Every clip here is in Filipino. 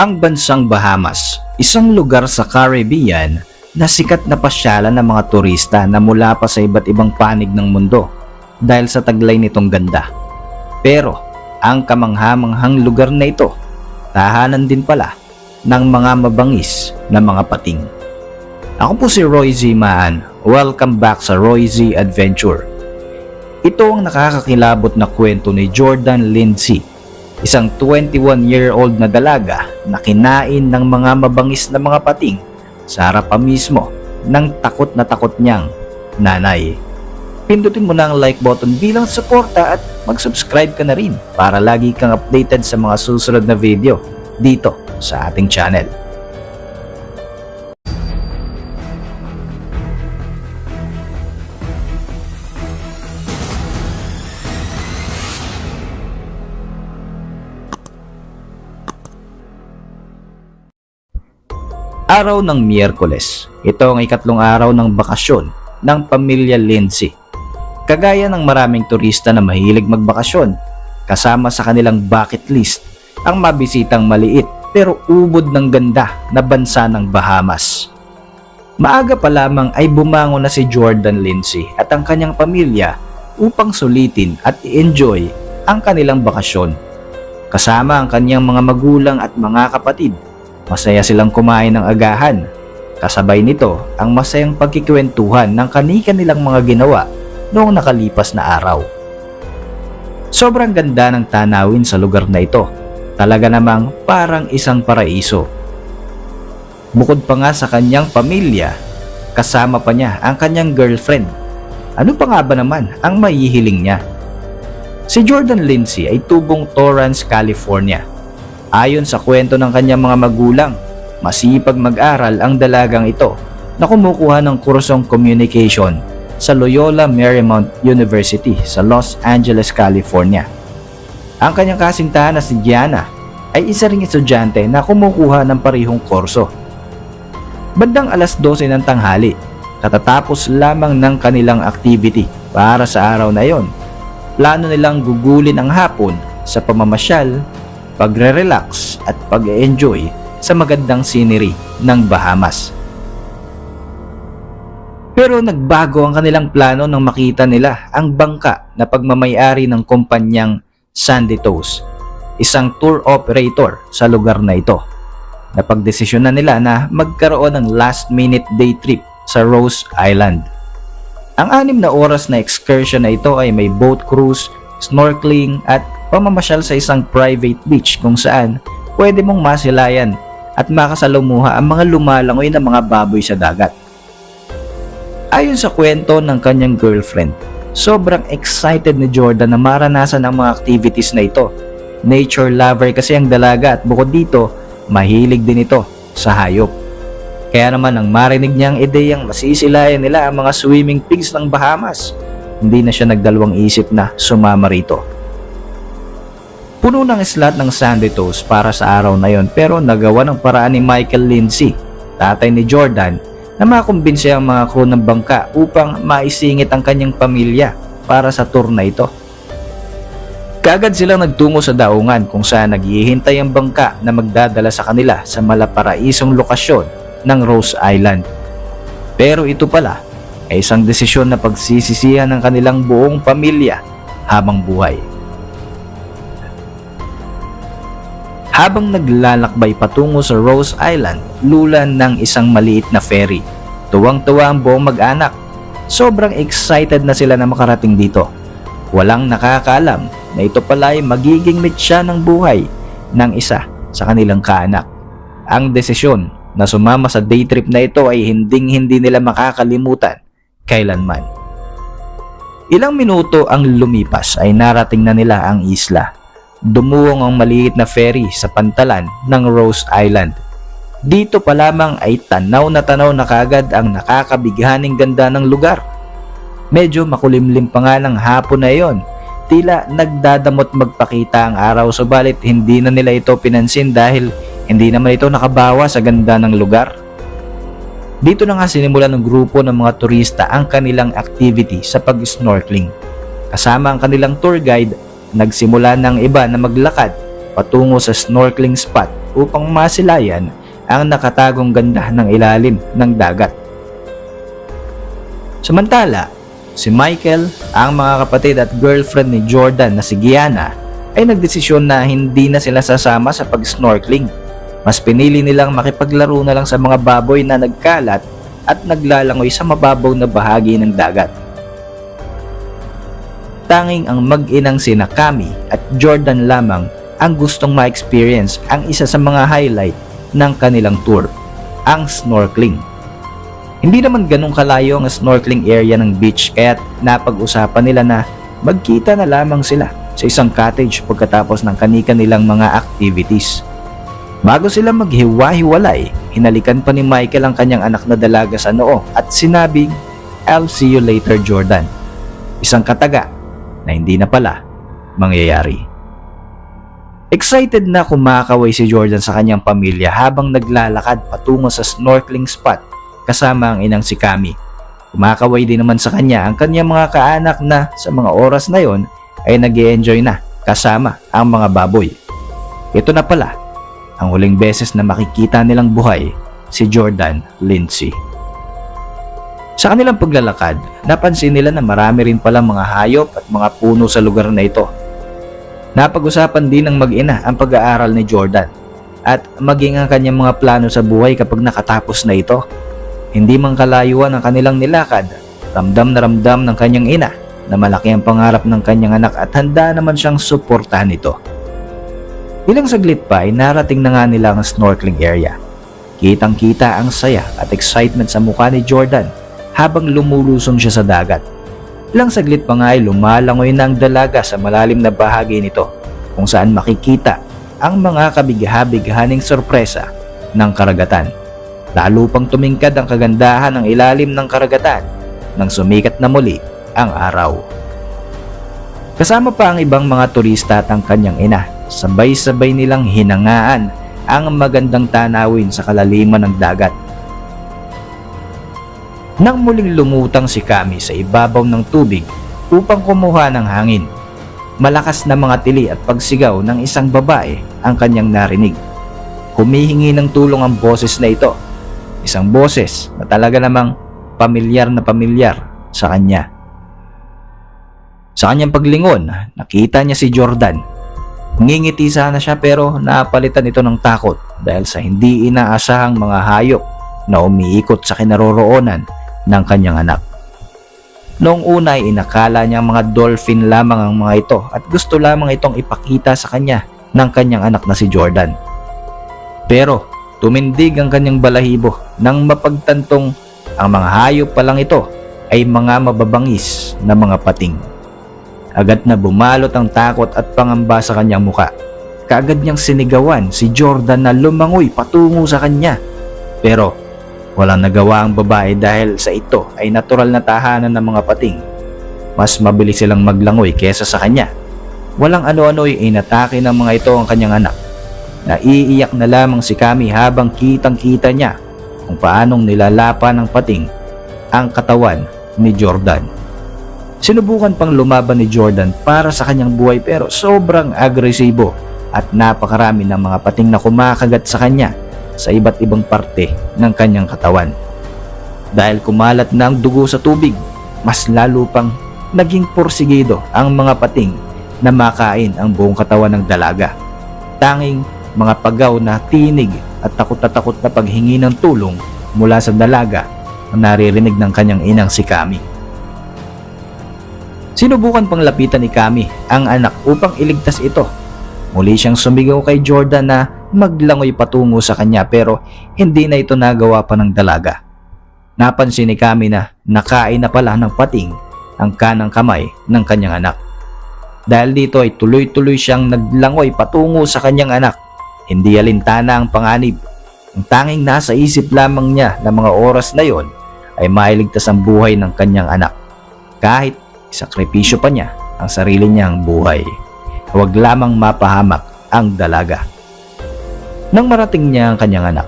Ang bansang Bahamas, isang lugar sa Caribbean na sikat na pasyalan ng mga turista na mula pa sa iba't ibang panig ng mundo dahil sa taglay nitong ganda. Pero ang kamanghamanghang lugar na ito, tahanan din pala ng mga mabangis na mga pating. Ako po si Roy Z. Maan. Welcome back sa Roy Z Adventure. Ito ang nakakakilabot na kwento ni Jordan Lindsay, isang 21-year-old na dalaga na kinain ng mga mabangis na mga pating sa harap pa mismo ng takot na takot niyang nanay. Pindutin mo na ang like button bilang suporta at mag-subscribe ka na rin para lagi kang updated sa mga susunod na video dito sa ating channel. Araw ng Miyerkules. Ito ang ikatlong araw ng bakasyon ng pamilya Lindsay. Kagaya ng maraming turista na mahilig magbakasyon, kasama sa kanilang bucket list ang mabisitang maliit pero ubod ng ganda na bansa ng Bahamas. Maaga pa lamang ay bumangon na si Jordan Lindsay at ang kanyang pamilya upang sulitin at i-enjoy ang kanilang bakasyon. Kasama ang kanyang mga magulang at mga kapatid Masaya silang kumain ng agahan. Kasabay nito ang masayang pagkikwentuhan ng kanika nilang mga ginawa noong nakalipas na araw. Sobrang ganda ng tanawin sa lugar na ito. Talaga namang parang isang paraiso. Bukod pa nga sa kanyang pamilya, kasama pa niya ang kanyang girlfriend. Ano pa nga ba naman ang maihiling niya? Si Jordan Lindsay ay tubong Torrance, California Ayon sa kwento ng kanyang mga magulang, masipag mag-aral ang dalagang ito na kumukuha ng kursong communication sa Loyola Marymount University sa Los Angeles, California. Ang kanyang kasintahan na si Gianna ay isa ring estudyante na kumukuha ng parihong kurso. Bandang alas 12 ng tanghali, katatapos lamang ng kanilang activity para sa araw na yon. Plano nilang gugulin ang hapon sa pamamasyal pagre-relax at pag-enjoy sa magandang scenery ng Bahamas. Pero nagbago ang kanilang plano nang makita nila ang bangka na pagmamayari ng kumpanyang Sandy Toast, isang tour operator sa lugar na ito. Napagdesisyon na nila na magkaroon ng last minute day trip sa Rose Island. Ang anim na oras na excursion na ito ay may boat cruise, snorkeling at pamamasyal sa isang private beach kung saan pwede mong masilayan at makasalumuha ang mga lumalangoy na mga baboy sa dagat. Ayon sa kwento ng kanyang girlfriend, sobrang excited ni Jordan na maranasan ang mga activities na ito. Nature lover kasi ang dalaga at bukod dito, mahilig din ito sa hayop. Kaya naman ang marinig niya ang ideyang masisilayan nila ang mga swimming pigs ng Bahamas, hindi na siya nagdalawang isip na sumama rito. Puno ng slot ng Sandy Toast para sa araw na yon pero nagawa ng paraan ni Michael Lindsay, tatay ni Jordan, na makumbinsi ang mga crew ng bangka upang maisingit ang kanyang pamilya para sa tour na ito. Kagad silang nagtungo sa daungan kung saan naghihintay ang bangka na magdadala sa kanila sa malaparaisong lokasyon ng Rose Island. Pero ito pala ay isang desisyon na pagsisisihan ng kanilang buong pamilya habang buhay. Habang naglalakbay patungo sa Rose Island, lulan ng isang maliit na ferry. Tuwang-tuwa ang buong mag-anak. Sobrang excited na sila na makarating dito. Walang nakakaalam na ito pala ay magiging mitya ng buhay ng isa sa kanilang kaanak. Ang desisyon na sumama sa day trip na ito ay hinding-hindi nila makakalimutan kailanman. Ilang minuto ang lumipas ay narating na nila ang isla dumuwang ang maliit na ferry sa pantalan ng Rose Island. Dito pa lamang ay tanaw na tanaw na kagad ang nakakabighaning ganda ng lugar. Medyo makulimlim pa nga ng hapon na iyon. Tila nagdadamot magpakita ang araw subalit hindi na nila ito pinansin dahil hindi naman ito nakabawa sa ganda ng lugar. Dito na nga sinimulan ng grupo ng mga turista ang kanilang activity sa pag-snorkeling. Kasama ang kanilang tour guide nagsimula ng iba na maglakad patungo sa snorkeling spot upang masilayan ang nakatagong ganda ng ilalim ng dagat. Samantala, si Michael, ang mga kapatid at girlfriend ni Jordan na si Gianna, ay nagdesisyon na hindi na sila sasama sa pag-snorkeling. Mas pinili nilang makipaglaro na lang sa mga baboy na nagkalat at naglalangoy sa mababaw na bahagi ng dagat. Tanging ang mag-inang sina Kami at Jordan lamang ang gustong ma-experience ang isa sa mga highlight ng kanilang tour, ang snorkeling. Hindi naman ganong kalayo ang snorkeling area ng beach kaya napag-usapan nila na magkita na lamang sila sa isang cottage pagkatapos ng kanika nilang mga activities. Bago sila maghiwa-hiwalay, hinalikan pa ni Michael ang kanyang anak na dalaga sa noo at sinabing, I'll see you later Jordan. Isang kataga na hindi na pala mangyayari. Excited na kumakaway si Jordan sa kanyang pamilya habang naglalakad patungo sa snorkeling spot kasama ang inang si Kami. Kumakaway din naman sa kanya ang kanyang mga kaanak na sa mga oras na yon ay nag enjoy na kasama ang mga baboy. Ito na pala ang huling beses na makikita nilang buhay si Jordan Lindsay. Sa kanilang paglalakad, napansin nila na marami rin palang mga hayop at mga puno sa lugar na ito Napag-usapan din ng mag-ina ang pag-aaral ni Jordan at maging ang kanyang mga plano sa buhay kapag nakatapos na ito. Hindi man kalayuan ang kanilang nilakad, ramdam na ramdam ng kanyang ina na malaki ang pangarap ng kanyang anak at handa naman siyang suportahan ito. Ilang saglit pa ay narating na nga nila ang snorkeling area. Kitang kita ang saya at excitement sa mukha ni Jordan habang lumulusong siya sa dagat. Ilang saglit pa nga ay lumalangoy na ang dalaga sa malalim na bahagi nito kung saan makikita ang mga kabigha-bighaning sorpresa ng karagatan. Lalo pang tumingkad ang kagandahan ng ilalim ng karagatan nang sumikat na muli ang araw. Kasama pa ang ibang mga turista at ang kanyang ina. Sabay-sabay nilang hinangaan ang magandang tanawin sa kalaliman ng dagat nang muling lumutang si Kami sa ibabaw ng tubig upang kumuha ng hangin. Malakas na mga tili at pagsigaw ng isang babae ang kanyang narinig. Humihingi ng tulong ang boses na ito. Isang boses na talaga namang pamilyar na pamilyar sa kanya. Sa kanyang paglingon, nakita niya si Jordan. Ngingiti sana siya pero napalitan ito ng takot dahil sa hindi inaasahang mga hayop na umiikot sa kinaroroonan ng kanyang anak. Noong una ay inakala niya mga dolphin lamang ang mga ito at gusto lamang itong ipakita sa kanya ng kanyang anak na si Jordan. Pero tumindig ang kanyang balahibo nang mapagtantong ang mga hayop pa lang ito ay mga mababangis na mga pating. Agad na bumalot ang takot at pangamba sa kanyang muka. Kaagad niyang sinigawan si Jordan na lumangoy patungo sa kanya. Pero Walang nagawa ang babae dahil sa ito ay natural na tahanan ng mga pating. Mas mabilis silang maglangoy kesa sa kanya. Walang ano-ano ay inatake ng mga ito ang kanyang anak. Naiiyak na lamang si Kami habang kitang-kita niya kung paanong nilalapa ng pating ang katawan ni Jordan. Sinubukan pang lumaban ni Jordan para sa kanyang buhay pero sobrang agresibo at napakarami ng mga pating na kumakagat sa kanya sa iba't ibang parte ng kanyang katawan. Dahil kumalat na ang dugo sa tubig, mas lalo pang naging porsigido ang mga pating na makain ang buong katawan ng dalaga. Tanging mga pagaw na tinig at takot na takot na paghingi ng tulong mula sa dalaga ang naririnig ng kanyang inang si Kami. Sinubukan pang lapitan ni Kami ang anak upang iligtas ito. Muli siyang sumigaw kay Jordan na maglangoy patungo sa kanya pero hindi na ito nagawa pa ng dalaga. Napansin ni Kami na nakain na pala ng pating ang kanang kamay ng kanyang anak. Dahil dito ay tuloy-tuloy siyang naglangoy patungo sa kanyang anak. Hindi alintana ang panganib. Ang tanging nasa isip lamang niya na mga oras na yon ay mailigtas ang buhay ng kanyang anak. Kahit isakripisyo pa niya ang sarili niyang buhay. Huwag lamang mapahamak ang dalaga. Nang marating niya ang kanyang anak,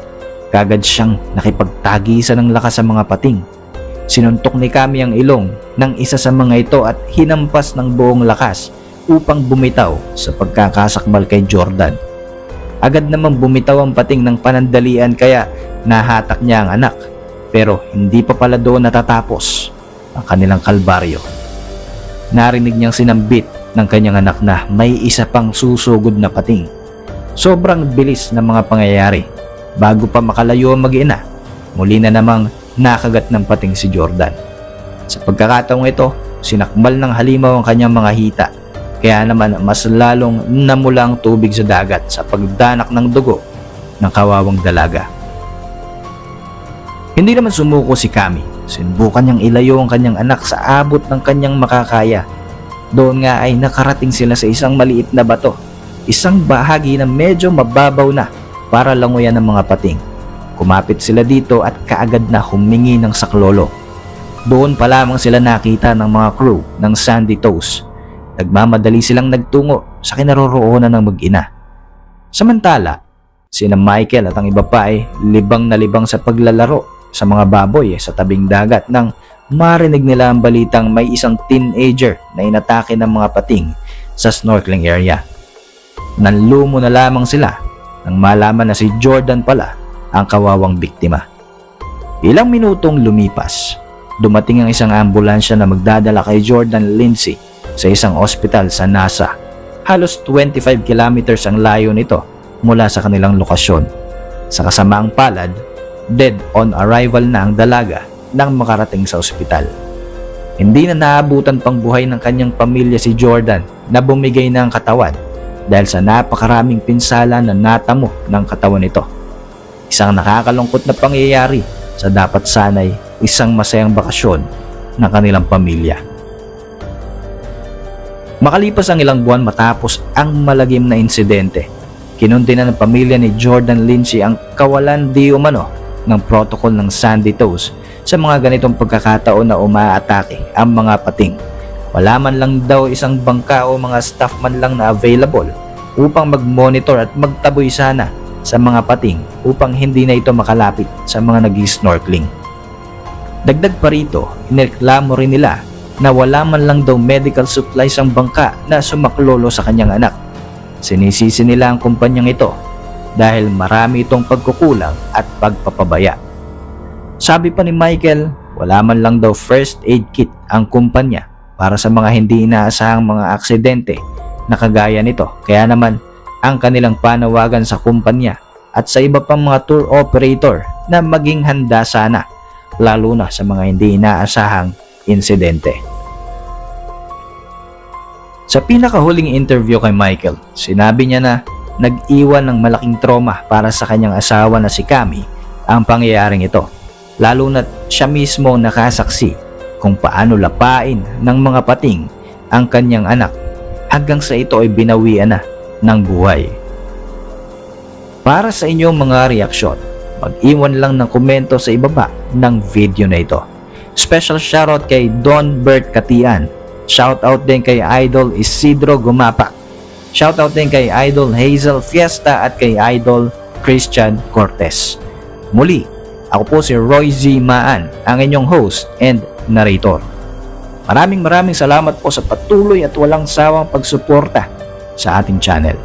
kagad siyang nakipagtagisan ng lakas sa mga pating. Sinuntok ni Kami ang ilong ng isa sa mga ito at hinampas ng buong lakas upang bumitaw sa pagkakasakbal kay Jordan. Agad namang bumitaw ang pating ng panandalian kaya nahatak niya ang anak. Pero hindi pa pala doon natatapos ang kanilang kalbaryo. Narinig niyang sinambit ng kanyang anak na may isa pang susugod na pating. Sobrang bilis ng mga pangyayari. Bago pa makalayo ang mag-ina, muli na namang nakagat ng pating si Jordan. Sa pagkakataong ito, sinakmal ng halimaw ang kanyang mga hita. Kaya naman mas lalong namula ang tubig sa dagat sa pagdanak ng dugo ng kawawang dalaga. Hindi naman sumuko si Kami. Sinubukan niyang ilayo ang kanyang anak sa abot ng kanyang makakaya. Doon nga ay nakarating sila sa isang maliit na bato. Isang bahagi na medyo mababaw na para languyan ng mga pating. Kumapit sila dito at kaagad na humingi ng saklolo. Doon pa lamang sila nakita ng mga crew ng Sandy Toes. Nagmamadali silang nagtungo sa kinaroroonan ng mag-ina. Samantala, sina Michael at ang iba pa ay libang na libang sa paglalaro sa mga baboy sa tabing dagat nang marinig nila ang balitang may isang teenager na inatake ng mga pating sa snorkeling area. Nanlumo na lamang sila nang malaman na si Jordan pala ang kawawang biktima. Ilang minutong lumipas, dumating ang isang ambulansya na magdadala kay Jordan Lindsay sa isang ospital sa NASA. Halos 25 kilometers ang layo nito mula sa kanilang lokasyon. Sa kasamaang palad, dead on arrival na ang dalaga nang makarating sa ospital. Hindi na naabutan pang buhay ng kanyang pamilya si Jordan na bumigay na ang katawan dahil sa napakaraming pinsala na natamo ng katawan nito. Isang nakakalungkot na pangyayari sa dapat sanay isang masayang bakasyon ng kanilang pamilya. Makalipas ang ilang buwan matapos ang malagim na insidente, kinundi na ng pamilya ni Jordan Lynchie ang kawalan di umano ng protocol ng Sandy Toes sa mga ganitong pagkakataon na umaatake ang mga pating. Wala man lang daw isang bangka o mga staff man lang na available upang mag-monitor at magtaboy sana sa mga pating upang hindi na ito makalapit sa mga nag-snorkeling. Dagdag pa rito, inireklamo rin nila na wala man lang daw medical supplies ang bangka na sumaklolo sa kanyang anak. Sinisisi nila ang kumpanyang ito dahil marami itong pagkukulang at pagpapabaya. Sabi pa ni Michael, wala man lang daw first aid kit ang kumpanya para sa mga hindi inaasahang mga aksidente na kagaya nito. Kaya naman ang kanilang panawagan sa kumpanya at sa iba pang mga tour operator na maging handa sana lalo na sa mga hindi inaasahang insidente. Sa pinakahuling interview kay Michael, sinabi niya na nag-iwan ng malaking trauma para sa kanyang asawa na si Cami ang pangyayaring ito. Lalo na siya mismo nakasaksi kung paano lapain ng mga pating ang kanyang anak hanggang sa ito ay binawian na ng buhay. Para sa inyong mga reaksyon, mag-iwan lang ng komento sa ibaba ng video na ito. Special shoutout kay Don Bert Katian. Shoutout din kay Idol Isidro Gumapak. Shoutout din kay Idol Hazel Fiesta at kay Idol Christian Cortez. Muli, ako po si Roy Z. Maan, ang inyong host and narrator. Maraming maraming salamat po sa patuloy at walang sawang pagsuporta sa ating channel.